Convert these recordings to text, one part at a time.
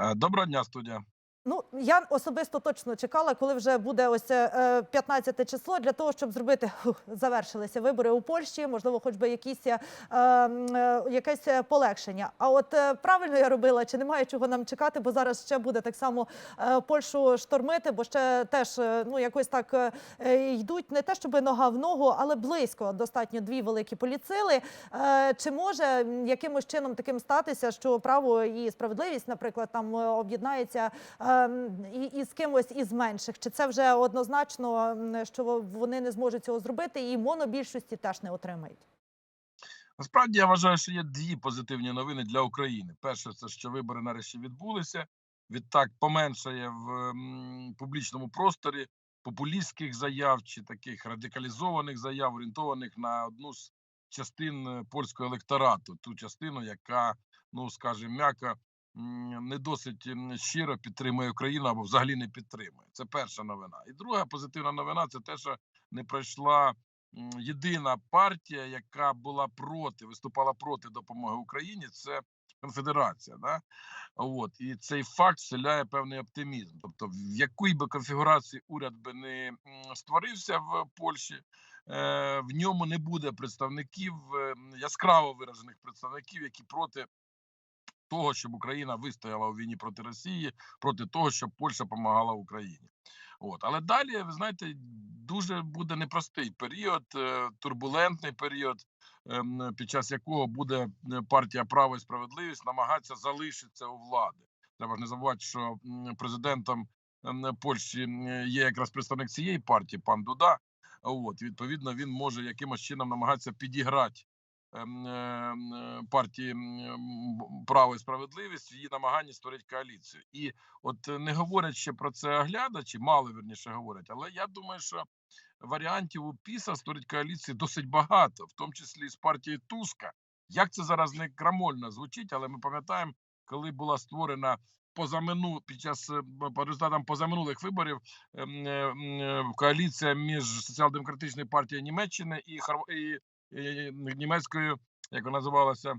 Е, Доброго дня, студія. Ну, я особисто точно чекала, коли вже буде ось це е, 15 число, для того, щоб зробити фух, завершилися вибори у Польщі, можливо, хоч би якісь е, е, якесь е, полегшення. А от е, правильно я робила, чи немає чого нам чекати, бо зараз ще буде так само е, Польщу штормити, бо ще теж е, ну якось так е, е, йдуть не те, щоб нога в ногу, але близько достатньо дві великі поліцили. Е, Чи може якимось чином таким статися, що право і справедливість, наприклад, там е, об'єднається ем, і, і з кимось із менших? Чи це вже однозначно, що вони не зможуть цього зробити, і монобільшості теж не отримають? Насправді я вважаю, що є дві позитивні новини для України. Перше, це що вибори нарешті відбулися. Відтак поменшає в публічному просторі популістських заяв чи таких радикалізованих заяв, орієнтованих на одну з частин е, польського електорату, ту частину, яка, ну скажімо, м'яко не досить щиро підтримує Україну або взагалі не підтримує. Це перша новина. І друга позитивна новина це те, що не пройшла єдина партія, яка була проти, виступала проти допомоги Україні, це конфедерація. Да? От і цей факт вселяє певний оптимізм. Тобто, в якій би конфігурації уряд би не створився в Польщі, е, в ньому не буде представників е, яскраво виражених представників, які проти. Того, щоб Україна вистояла у війні проти Росії, проти того, щоб Польща допомагала Україні. От, але далі, ви знаєте, дуже буде непростий період, е, турбулентний період, ем, під час якого буде е, партія право і справедливість намагатися залишитися у влади. Треба ж не забувати, що президентом ем, Польщі є якраз представник цієї партії, пан Дуда. От відповідно, він може якимось чином намагатися підіграти партії право і справедливість її намаганні створити коаліцію. І от е, не говорять ще про це оглядачі, мало вірніше говорять, але я думаю, що варіантів у ПІСа створити коаліції досить багато, в тому числі з партії Туска. Як це зараз не крамольно звучить, але ми пам'ятаємо, коли була створена позамину під час е, по результатам позаминулих виборів ем, е, е, коаліція між соціал-демократичною партією Німеччини і німецькою, як вона називалася,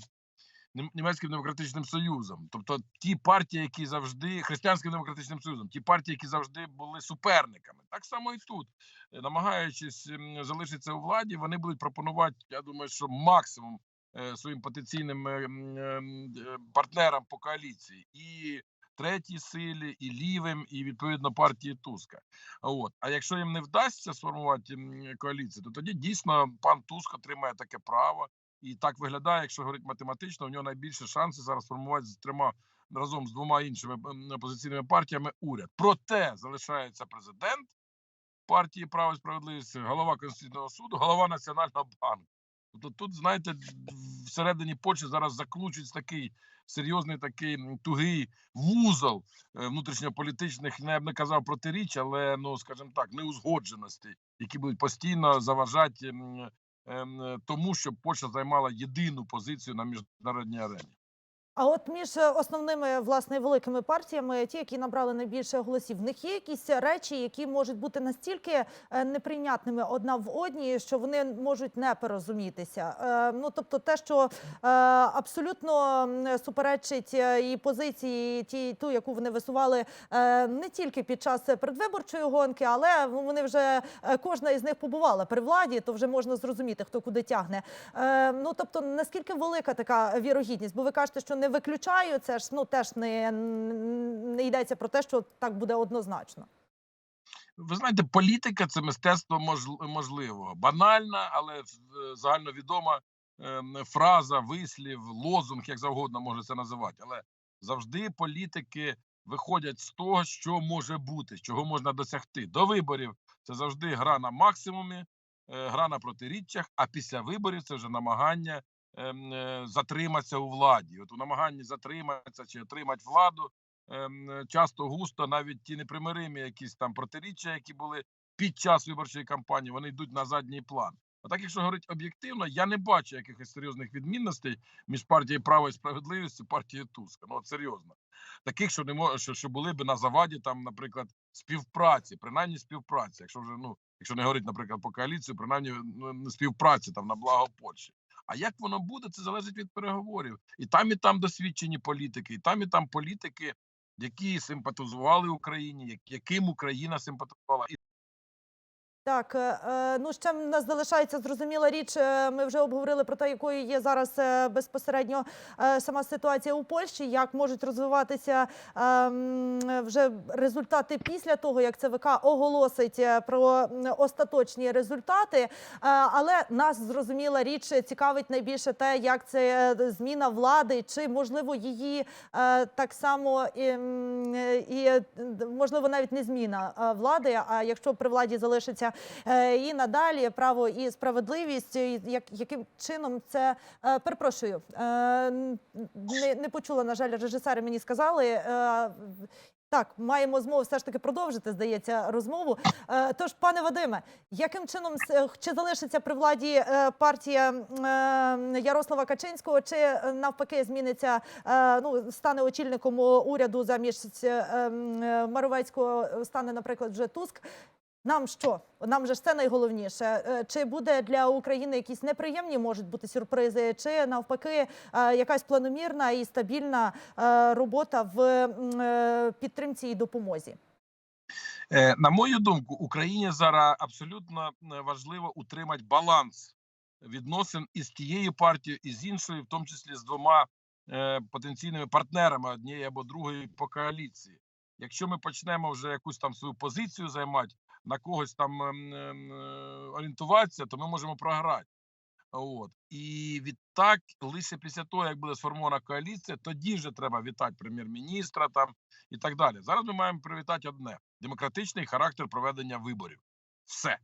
Нім- німецьким демократичним союзом, тобто ті партії, які завжди християнським демократичним союзом, ті партії, які завжди були суперниками, так само і тут, Е, намагаючись залишитися у владі, вони будуть пропонувати. Я думаю, що максимум е, своїм потенційним е, е, е, партнерам по коаліції. І третій силі, і лівим, і відповідно партії Туска. От а якщо їм не вдасться сформувати коаліцію, то тоді дійсно пан Туск отримає таке право. І так виглядає, якщо говорити математично, у нього найбільше шанси зараз формувати з трьома разом з двома іншими опозиційними партіями уряд. Проте залишається президент партії право і справедливість, голова Конституційного суду, голова Національного банку. Тобто тут, знаєте, всередині Польщі зараз закручується такий серйозний такий тугий вузол е, внутрішньополітичних, не я б не казав протиріч, але ну скажімо так, неузгодженості, які будуть постійно заважати ем, тому, щоб Польща займала єдину позицію на міжнародній арені. А от між е, основними власне великими партіями, ті, які набрали найбільше голосів, в них є якісь речі, які можуть бути настільки е, неприйнятними одна в одній, що вони можуть не порозумітися. Е, Ну тобто, те, що абсолютно суперечить і позиції, ті, ту, яку вони висували не тільки під час передвиборчої гонки, але вони вже кожна із них побувала при владі, то вже можна зрозуміти, хто куди тягне. Ну тобто, наскільки велика така вірогідність? Бо ви кажете, що не виключаю, це ж ну теж не, не йдеться про те, що так буде однозначно. Ви знаєте, політика це мистецтво мож- можливого. Банальна, але е, загальновідома ем, фраза, вислів, лозунг, як завгодно може це називати. Але завжди політики виходять з того, що може бути, чого можна досягти. До виборів це завжди гра на максимумі, е, гра на протиріччях, а після виборів це вже намагання е, затриматися у владі. От у намаганні затриматися чи отримати владу ем, часто густо навіть ті непримиримі якісь там протиріччя, які були під час виборчої кампанії, вони йдуть на задній план. А так, якщо говорити об'єктивно, я не бачу якихось серйозних відмінностей між партією право і справедливість і партією Туска. Ну от серйозно, таких, що не мо- що, що були б на заваді, там, наприклад, співпраці, принаймні співпраці. Якщо вже ну, якщо не говорити, наприклад, по коаліцію, принаймні ну, співпраці там на благо Польщі. А як воно буде, це залежить від переговорів. І там, і там досвідчені політики, і там, і там політики, які симпатизували Україні, яким Україна симпатизувала. Так, е, е, ну ще в нас залишається зрозуміла річ. е, Ми вже обговорили про те, якою є зараз безпосередньо сама ситуація у Польщі, як можуть розвиватися е, вже результати після того, як ЦВК оголосить про остаточні результати. Але нас зрозуміла річ цікавить найбільше те, як це зміна влади, чи можливо її так само і, і можливо навіть не зміна влади. А якщо при владі залишиться і надалі право і справедливість, як яким чином це е, перепрошую, е, не, не почула на жаль, режисери мені сказали. е, так, маємо змогу все ж таки продовжити, здається, розмову. Е, Тож, пане Вадиме, яким чином е, чи залишиться при владі е, партія е, Ярослава Качинського, чи е, навпаки зміниться, е, ну стане очільником уряду замість е, е, Маровецького, стане, наприклад, вже Туск. Нам що? Нам же ж це найголовніше. Е, Чи буде для України якісь неприємні можуть бути сюрпризи, чи навпаки е, якась планомірна і стабільна е, робота в підтримці і допомозі? На мою думку, Україні зараз абсолютно важливо утримати баланс відносин із тією партією, і з іншою, в тому числі з двома потенційними партнерами однієї або другої по коаліції. Якщо ми почнемо вже якусь там свою позицію займати, на когось там ем, ем, е, орієнтуватися, то ми можемо програти. От і відтак, лише після того, як буде сформована коаліція, тоді вже треба вітати прем'єр-міністра там і так далі. Зараз ми маємо привітати одне: демократичний характер проведення виборів. Все